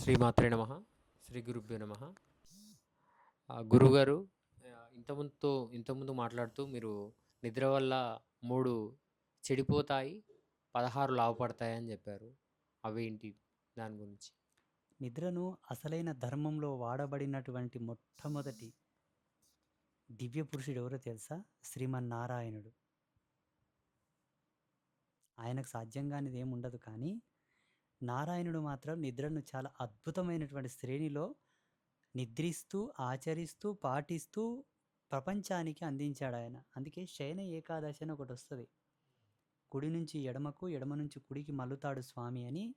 శ్రీమాత్రే నమ. శ్రీ గురుభ్యో నమ. గురుగారు ఆ, ఇంతకుముందుతో ఇంతకుముందు మాట్లాడుతూ మీరు నిద్ర వల్ల మూడు చెడిపోతాయి పదహారు లాభపడతాయి అని చెప్పారు. అవేంటి దాని గురించి. నిద్రను అసలైన ధర్మంలో వాడబడినటువంటి మొట్టమొదటి దివ్య పురుషుడు ఎవరో తెలుసా? శ్రీమన్నారాయణుడు. ఆయనకు సాధ్యం కానిది ఏమి ఉండదు కానీ నారాయణుడు మాత్రం నిద్రను చాలా అద్భుతమైనటువంటి శ్రేణిలో నిద్రిస్తూ ఆచరిస్తూ పాటిస్తూ ప్రపంచానికి అందించాడు ఆయన. అందుకే శయన ఏకాదశి అని ఒకటి వస్తుంది. కుడి నుంచి ఎడమకు ఎడమ నుంచి కుడికి మల్లుతాడు స్వామి అని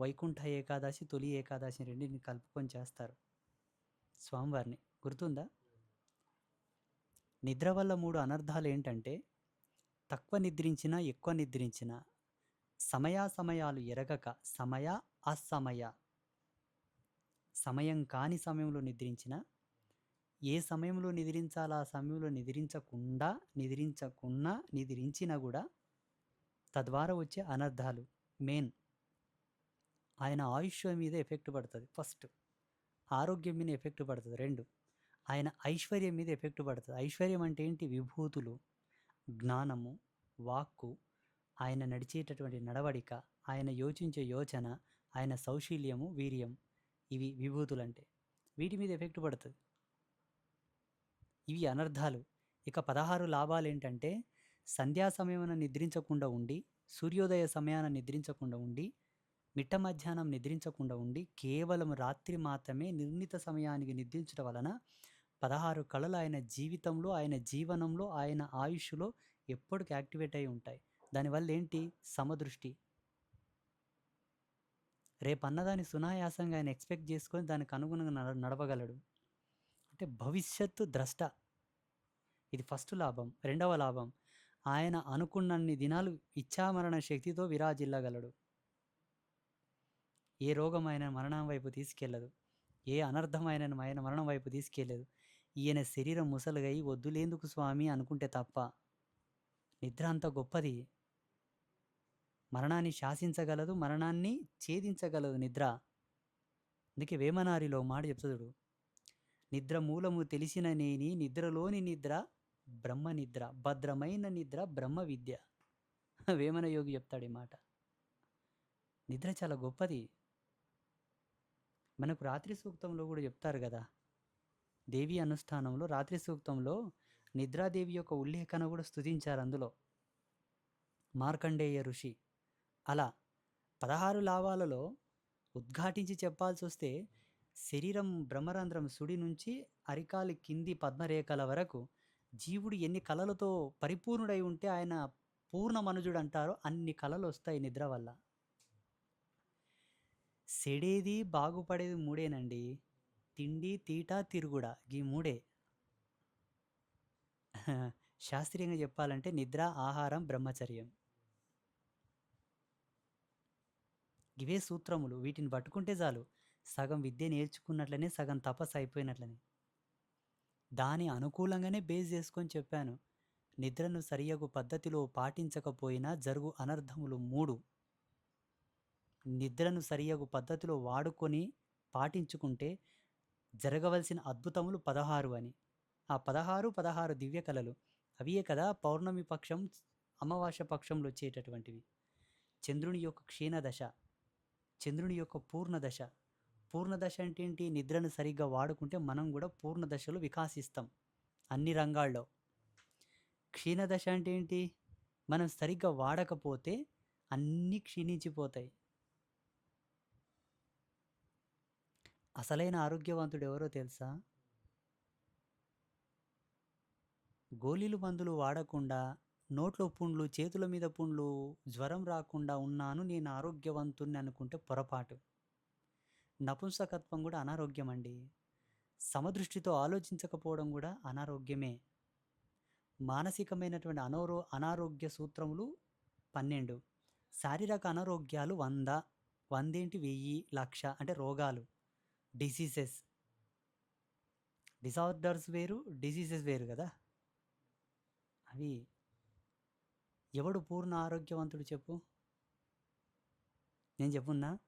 వైకుంఠ ఏకాదశి తొలి ఏకాదశి రెండింటిని కలుపుకొని చేస్తారు స్వామివారిని. గుర్తుందా? నిద్ర వల్ల మూడు అనర్థాలు ఏంటంటే తక్కువ నిద్రించినా ఎక్కువ నిద్రించినా సమయాసమయాలు ఎరగక సమయ అసమయ. సమయం కాని సమయంలో నిద్రించిన ఏ సమయంలో నిద్రించాలో ఆ సమయంలో నిద్రించకుండా నిద్రించకున్నా నిద్రించినా కూడా తద్వారా వచ్చే అనర్థాలు మెయిన్. ఆయన ఆయుష్ మీద ఎఫెక్ట్ పడుతుంది ఫస్ట్. ఆరోగ్యం మీద ఎఫెక్ట్ పడుతుంది రెండు. ఆయన ఐశ్వర్యం మీద ఎఫెక్ట్ పడుతుంది. ఐశ్వర్యం అంటే ఏంటి? విభూతులు జ్ఞానము వాక్కు ఆయన నడిచేటటువంటి నడవడిక ఆయన యోచించే యోచన ఆయన సౌశీల్యము వీర్యం. ఇవి విభూతులంటే. వీటి మీద ఎఫెక్ట్ పడుతుంది. ఇవి అనర్థాలు. ఇక పదహారు లాభాలు ఏంటంటే సంధ్యా సమయమున నిద్రించకుండా ఉండి సూర్యోదయ సమయాన నిద్రించకుండా ఉండి మిట్ట మధ్యాహ్నం నిద్రించకుండా ఉండి కేవలం రాత్రి మాత్రమే నిర్ణీత సమయానికి నిద్రించడం వలన పదహారు కళలు ఆయన జీవితంలో ఆయన జీవనంలో ఆయన ఆయుష్లో ఎప్పటికి యాక్టివేట్ అయి ఉంటాయి. దానివల్ల ఏంటి? సమదృష్టి. రేపు అన్నదాన్ని సునాయాసంగా ఆయన ఎక్స్పెక్ట్ చేసుకొని దానికి అనుగుణంగా నడ నడవగలడు అంటే భవిష్యత్తు ద్రష్ట. ఇది ఫస్ట్ లాభం. రెండవ లాభం. ఆయన అనుకున్నన్ని దినాలు ఇచ్చామరణ శక్తితో విరాజిల్లగలడు. ఏ రోగం ఆయన మరణం వైపు తీసుకెళ్ళదు ఏ అనర్థమైన ఆయన మరణం వైపు తీసుకెళ్ళదు ఈయన శరీరం ముసలుగై వద్దులేందుకు స్వామి అనుకుంటే తప్ప. నిద్ర అంత గొప్పది. మరణాన్ని శాసించగలదు మరణాన్ని ఛేదించగలదు నిద్ర. అందుకే వేమనారిలో మాట చెప్తాడు నిద్ర మూలము తెలిసిన నేని నిద్రలోని నిద్ర బ్రహ్మ నిద్ర భద్రమైన నిద్ర బ్రహ్మ విద్య వేమన యోగి చెప్తాడు ఈ మాట. నిద్ర చాలా గొప్పది. మనకు రాత్రి సూక్తంలో కూడా చెప్తారు కదా. దేవి అనుష్ఠానంలో రాత్రి సూక్తంలో నిద్రాదేవి యొక్క ఉల్లేఖన కూడా స్థుతించారు అందులో. మార్కండేయ ఋషి. అలా పదహారు లాభాలలో ఉద్ఘాటించి చెప్పాల్సి వస్తే శరీరం బ్రహ్మరంధ్రం సుడి నుంచి అరికాలి కింది పద్మరేఖల వరకు జీవుడు ఎన్ని కళలతో పరిపూర్ణుడై ఉంటే ఆయన పూర్ణ మనుజుడు అంటారో అన్ని కళలు వస్తాయి నిద్ర వల్ల. సెడేది బాగుపడేది మూడేనండి. తిండి తీట తిరుగుడ ఈ మూడే. శాస్త్రీయంగా చెప్పాలంటే నిద్ర ఆహారం బ్రహ్మచర్యం. ఇవే సూత్రములు. వీటిని పట్టుకుంటే చాలు సగం విద్య నేర్చుకున్నట్లనే సగం తపస్సు అయిపోయినట్లనే. దాని అనుకూలంగానే బేస్ చేసుకొని చెప్పాను. నిద్రను సరియగు పద్ధతిలో పాటించకపోయినా జరుగు అనర్థములు మూడు. నిద్రను సరియగు పద్ధతిలో వాడుకొని పాటించుకుంటే జరగవలసిన అద్భుతములు పదహారు అని. ఆ పదహారు పదహారు దివ్య కళలు అవియే కదా పౌర్ణమి పక్షం అమావాస్య పక్షంలో వచ్చేటటువంటివి. చంద్రుని యొక్క క్షీణ దశ చంద్రుని యొక్క పూర్ణ దశ. పూర్ణ దశ అంటే ఏంటి? నిద్రను సరిగ్గా వాడుకుంటే మనం కూడా పూర్ణ దశలో వికాసిస్తాం అన్ని రంగాల్లో. క్షీణ దశ అంటే ఏంటి? మనం సరిగ్గా వాడకపోతే అన్నీ క్షీణించిపోతాయి. అసలైన ఆరోగ్యవంతుడు ఎవరో తెలుసా? గోళీలు మందులు వాడకుండా నోట్లో పుండ్లు చేతుల మీద పుండ్లు జ్వరం రాకుండా ఉన్నాను నేను ఆరోగ్యవంతుణ్ణి అనుకుంటే పొరపాటు. నపుంసకత్వం కూడా అనారోగ్యం అండి సమదృష్టితో ఆలోచించకపోవడం కూడా అనారోగ్యమే. మానసికమైనటువంటి అనారో అనారోగ్య సూత్రములు పన్నెండు. శారీరక అనారోగ్యాలు వంద వందేంటి వెయ్యి లక్ష అంటే రోగాలు. డిసీజెస్. డిసార్డర్స్ వేరు డిసీజెస్ వేరు కదా. అవి ఎవడు పూర్ణ ఆరోగ్యవంతుడు చెప్పు? నేను చెప్పున్నా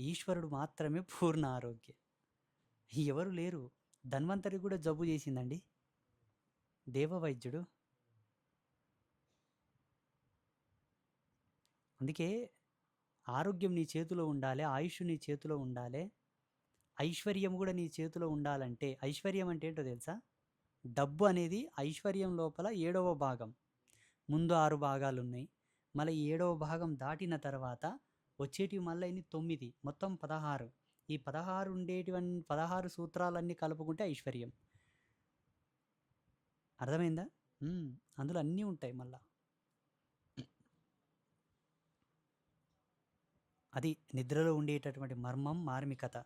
ఈశ్వరుడు మాత్రమే పూర్ణ ఆరోగ్య. ఎవరు లేరు. ధన్వంతరి కూడా జబ్బు చేసిందండి. దేవవైద్యుడు. అందుకే ఆరోగ్యం నీ చేతిలో ఉండాలి ఆయుష్ నీ చేతిలో ఉండాలి ఐశ్వర్యం కూడా నీ చేతిలో ఉండాలంటే ఐశ్వర్యం అంటే ఏంటో తెలుసా? డబ్బు అనేది ఐశ్వర్యం లోపల ఏడవ భాగం. ముందు ఆరు భాగాలు ఉన్నాయి మళ్ళీ ఏడవ భాగం దాటిన తర్వాత వచ్చేటివి మళ్ళీ ఇన్ని తొమ్మిది మొత్తం పదహారు. ఈ పదహారు ఉండేటివన్నీ పదహారు సూత్రాలన్నీ కలుపుకుంటే ఐశ్వర్యం. అర్థమైందా? అందులో అన్నీ ఉంటాయి మళ్ళా. అది నిద్రలో ఉండేటటువంటి మర్మం మార్మికత.